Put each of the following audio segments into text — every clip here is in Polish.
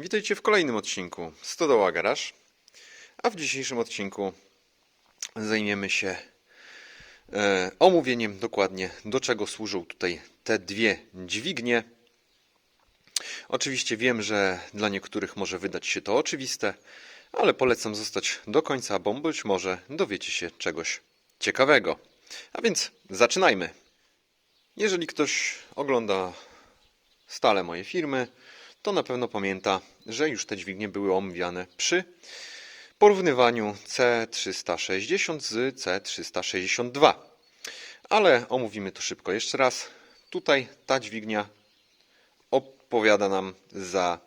Witajcie w kolejnym odcinku Stodoła Garaż. A w dzisiejszym odcinku zajmiemy się e, omówieniem dokładnie, do czego służą tutaj te dwie dźwignie. Oczywiście wiem, że dla niektórych może wydać się to oczywiste, ale polecam zostać do końca, bo być może dowiecie się czegoś ciekawego. A więc zaczynajmy. Jeżeli ktoś ogląda stale moje firmy, to na pewno pamięta, że już te dźwignie były omówiane przy porównywaniu C360 z C362. Ale omówimy to szybko jeszcze raz. Tutaj ta dźwignia odpowiada nam za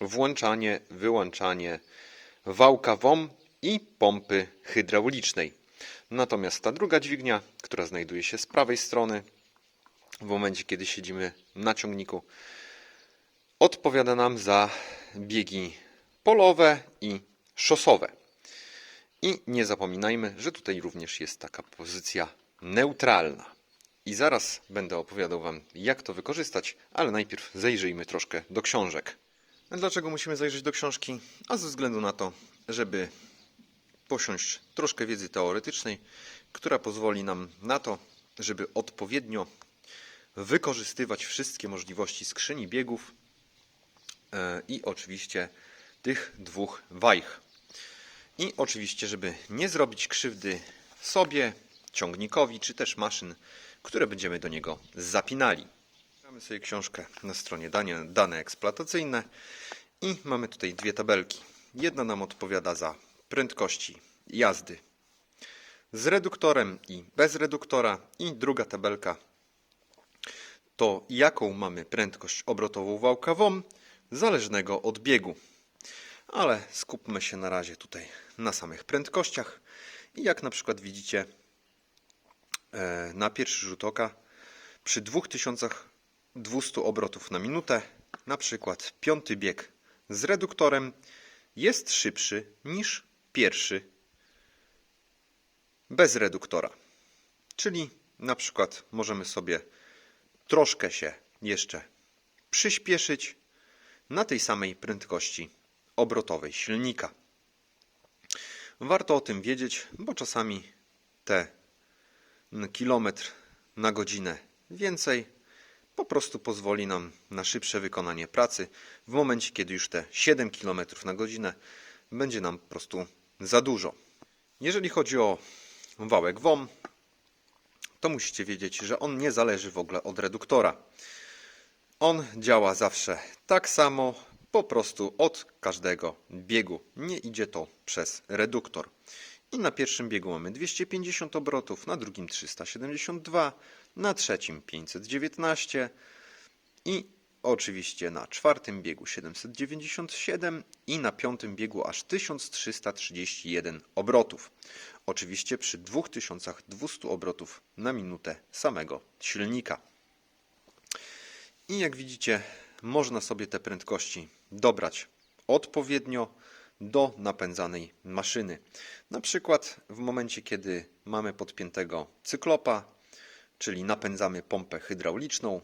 włączanie, wyłączanie wałka WOM i pompy hydraulicznej. Natomiast ta druga dźwignia, która znajduje się z prawej strony, w momencie kiedy siedzimy na ciągniku, odpowiada nam za biegi polowe i szosowe. I nie zapominajmy, że tutaj również jest taka pozycja neutralna. I zaraz będę opowiadał Wam, jak to wykorzystać, ale najpierw zajrzyjmy troszkę do książek. Dlaczego musimy zajrzeć do książki? A ze względu na to, żeby posiąść troszkę wiedzy teoretycznej, która pozwoli nam na to, żeby odpowiednio wykorzystywać wszystkie możliwości skrzyni biegów i oczywiście tych dwóch wajch. I oczywiście, żeby nie zrobić krzywdy sobie, ciągnikowi, czy też maszyn, które będziemy do niego zapinali. Mamy sobie książkę na stronie dane, dane eksploatacyjne i mamy tutaj dwie tabelki. Jedna nam odpowiada za prędkości jazdy z reduktorem i bez reduktora i druga tabelka to jaką mamy prędkość obrotową wałka WOM zależnego od biegu. Ale skupmy się na razie tutaj na samych prędkościach. I jak na przykład widzicie e, na pierwszy rzut oka przy 2200 obrotów na minutę, na przykład piąty bieg z reduktorem jest szybszy niż pierwszy bez reduktora. Czyli na przykład możemy sobie troszkę się jeszcze przyspieszyć na tej samej prędkości obrotowej silnika. Warto o tym wiedzieć, bo czasami te kilometr na godzinę więcej po prostu pozwoli nam na szybsze wykonanie pracy w momencie, kiedy już te 7 km na godzinę będzie nam po prostu za dużo. Jeżeli chodzi o wałek WOM, to musicie wiedzieć, że on nie zależy w ogóle od reduktora. On działa zawsze tak samo, po prostu od każdego biegu. Nie idzie to przez reduktor. I na pierwszym biegu mamy 250 obrotów, na drugim 372, na trzecim 519 i oczywiście na czwartym biegu 797 i na piątym biegu aż 1331 obrotów. Oczywiście przy 2200 obrotów na minutę samego silnika. I jak widzicie, można sobie te prędkości dobrać odpowiednio do napędzanej maszyny. Na przykład w momencie, kiedy mamy podpiętego cyklopa, czyli napędzamy pompę hydrauliczną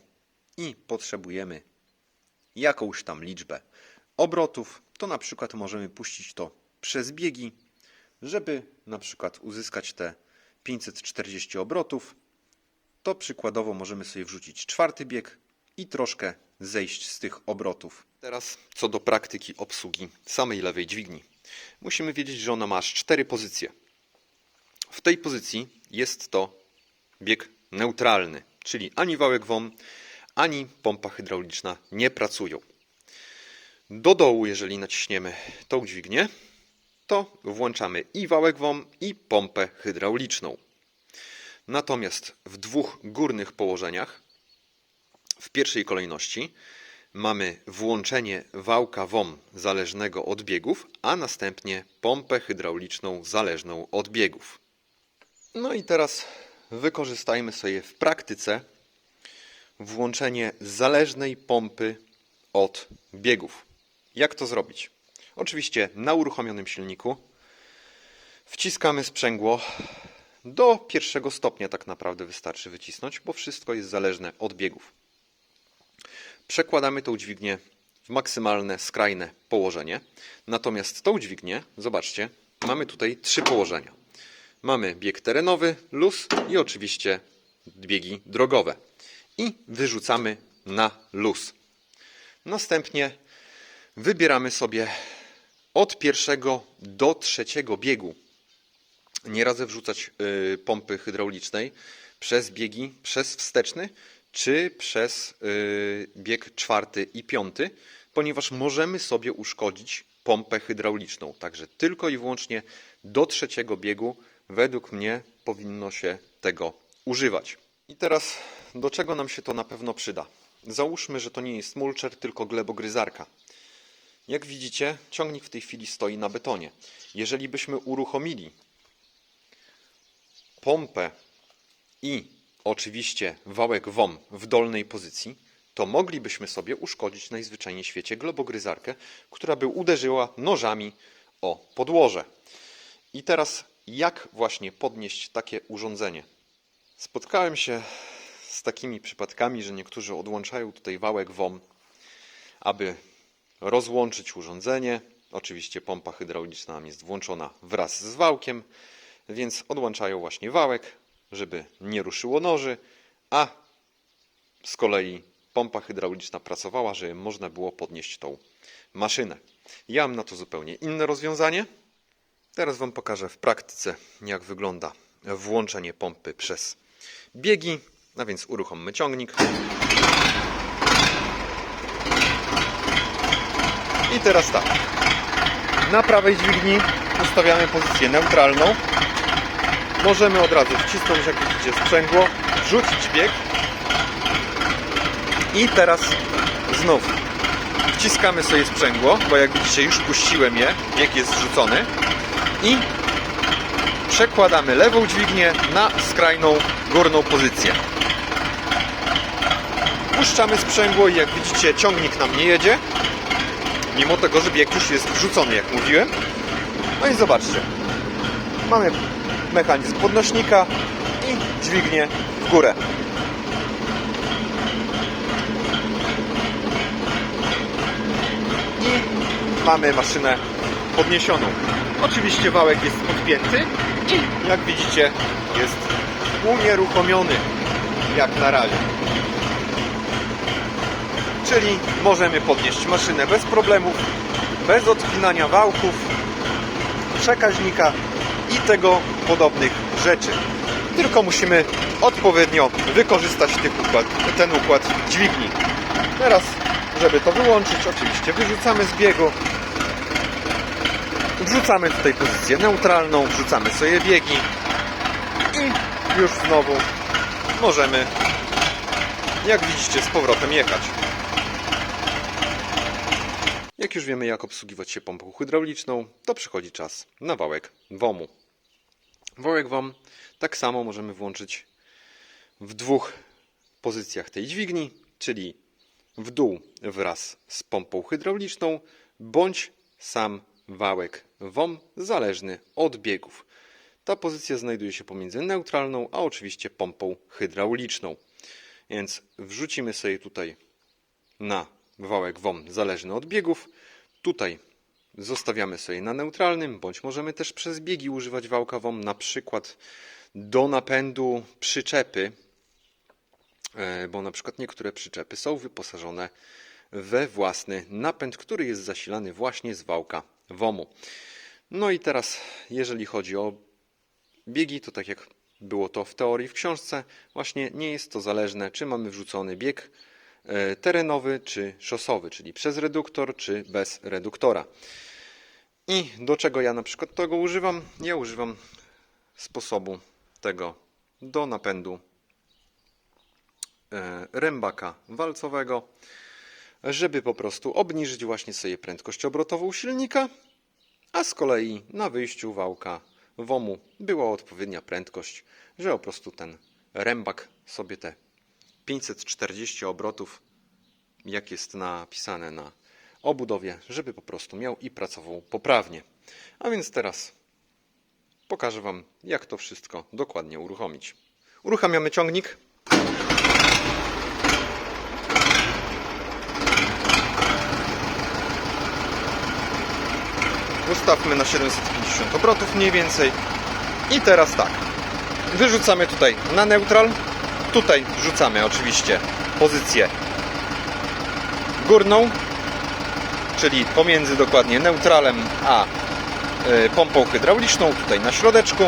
i potrzebujemy jakąś tam liczbę obrotów, to na przykład możemy puścić to przez biegi, żeby na przykład uzyskać te 540 obrotów, to przykładowo możemy sobie wrzucić czwarty bieg i troszkę zejść z tych obrotów. Teraz co do praktyki obsługi samej lewej dźwigni. Musimy wiedzieć, że ona ma aż cztery pozycje. W tej pozycji jest to bieg neutralny, czyli ani wałek WOM, ani pompa hydrauliczna nie pracują. Do dołu, jeżeli naciśniemy tą dźwignię, to włączamy i wałek WOM, i pompę hydrauliczną. Natomiast w dwóch górnych położeniach, w pierwszej kolejności, mamy włączenie wałka WOM zależnego od biegów, a następnie pompę hydrauliczną zależną od biegów. No i teraz wykorzystajmy sobie w praktyce włączenie zależnej pompy od biegów. Jak to zrobić? Oczywiście na uruchomionym silniku wciskamy sprzęgło do pierwszego stopnia tak naprawdę wystarczy wycisnąć, bo wszystko jest zależne od biegów. Przekładamy tą dźwignię w maksymalne, skrajne położenie. Natomiast tą dźwignię, zobaczcie, mamy tutaj trzy położenia. Mamy bieg terenowy, luz i oczywiście biegi drogowe. I wyrzucamy na luz. Następnie wybieramy sobie od pierwszego do trzeciego biegu. Nie radzę wrzucać y, pompy hydraulicznej przez biegi, przez wsteczny, czy przez y, bieg czwarty i piąty, ponieważ możemy sobie uszkodzić pompę hydrauliczną. Także tylko i wyłącznie do trzeciego biegu według mnie powinno się tego używać. I teraz do czego nam się to na pewno przyda? Załóżmy, że to nie jest mulcher, tylko glebogryzarka. Jak widzicie, ciągnik w tej chwili stoi na betonie. Jeżeli byśmy uruchomili pompę i oczywiście wałek WOM w dolnej pozycji, to moglibyśmy sobie uszkodzić najzwyczajniej w świecie globogryzarkę, która by uderzyła nożami o podłoże. I teraz jak właśnie podnieść takie urządzenie? Spotkałem się z takimi przypadkami, że niektórzy odłączają tutaj wałek WOM, aby rozłączyć urządzenie. Oczywiście pompa hydrauliczna nam jest włączona wraz z wałkiem, więc odłączają właśnie wałek, żeby nie ruszyło noży, a z kolei pompa hydrauliczna pracowała, żeby można było podnieść tą maszynę. Ja mam na to zupełnie inne rozwiązanie. Teraz Wam pokażę w praktyce, jak wygląda włączenie pompy przez biegi. A więc uruchommy ciągnik. I teraz tak. Na prawej dźwigni ustawiamy pozycję neutralną. Możemy od razu wcisnąć, jak widzicie, sprzęgło, wrzucić bieg. I teraz znów wciskamy sobie sprzęgło, bo jak widzicie już puściłem je, bieg jest wrzucony. I przekładamy lewą dźwignię na skrajną górną pozycję. Puszczamy sprzęgło i jak widzicie ciągnik nam nie jedzie, mimo tego, że bieg już jest wrzucony, jak mówiłem. No i zobaczcie, mamy mechanizm podnośnika i dźwignię w górę. I mamy maszynę podniesioną. Oczywiście wałek jest podpięty i jak widzicie jest unieruchomiony jak na razie. Czyli możemy podnieść maszynę bez problemów, bez odpinania wałków, przekaźnika i tego podobnych rzeczy. Tylko musimy odpowiednio wykorzystać układ, ten układ dźwigni. Teraz, żeby to wyłączyć, oczywiście wyrzucamy z biegu. Wrzucamy tutaj pozycję neutralną, wrzucamy sobie biegi i już znowu możemy, jak widzicie, z powrotem jechać. Jak już wiemy, jak obsługiwać się pompą hydrauliczną, to przychodzi czas na wałek WOM-u. Wałek WOM tak samo możemy włączyć w dwóch pozycjach tej dźwigni, czyli w dół wraz z pompą hydrauliczną, bądź sam wałek WOM zależny od biegów. Ta pozycja znajduje się pomiędzy neutralną, a oczywiście pompą hydrauliczną. Więc wrzucimy sobie tutaj na wałek WOM zależny od biegów. Tutaj zostawiamy sobie na neutralnym, bądź możemy też przez biegi używać wałka WOM, na przykład do napędu przyczepy, e, bo na przykład niektóre przyczepy są wyposażone we własny napęd, który jest zasilany właśnie z wałka WOM-u. No i teraz, jeżeli chodzi o biegi, to tak jak było to w teorii w książce, właśnie nie jest to zależne, czy mamy wrzucony bieg terenowy, czy szosowy, czyli przez reduktor, czy bez reduktora. I do czego ja na przykład tego używam? Ja używam sposobu tego do napędu e, rębaka walcowego, żeby po prostu obniżyć właśnie sobie prędkość obrotową silnika, a z kolei na wyjściu wałka WOM-u była odpowiednia prędkość, że po prostu ten rębak sobie te 540 obrotów, jak jest napisane na obudowie, żeby po prostu miał i pracował poprawnie. A więc teraz pokażę Wam, jak to wszystko dokładnie uruchomić. Uruchamiamy ciągnik. Ustawmy na 750 obrotów mniej więcej. I teraz tak. Wyrzucamy tutaj na neutral. Tutaj wrzucamy oczywiście pozycję górną, czyli pomiędzy dokładnie neutralem a y, pompą hydrauliczną, tutaj na środeczku.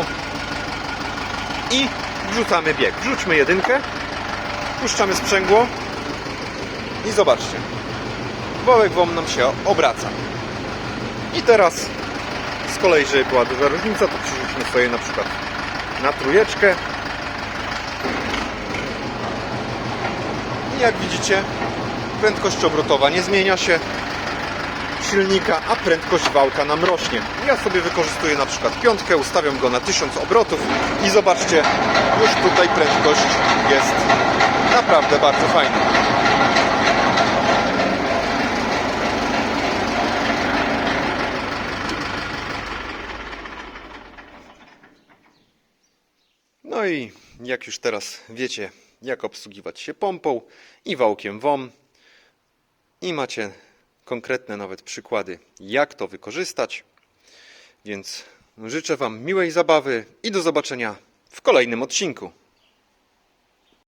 I wrzucamy bieg. Wrzućmy jedynkę, puszczamy sprzęgło i zobaczcie. Wałek WOM nam się obraca. I teraz z kolei, żeby była duża różnica, to przerzućmy sobie na przykład na trójeczkę. Jak widzicie, prędkość obrotowa nie zmienia się silnika, a prędkość wałka nam rośnie. Ja sobie wykorzystuję na przykład piątkę, ustawiam go na 1000 obrotów i zobaczcie, już tutaj prędkość jest naprawdę bardzo fajna. No i jak już teraz wiecie, jak obsługiwać się pompą i wałkiem WOM i macie konkretne nawet przykłady, jak to wykorzystać. Więc życzę Wam miłej zabawy i do zobaczenia w kolejnym odcinku.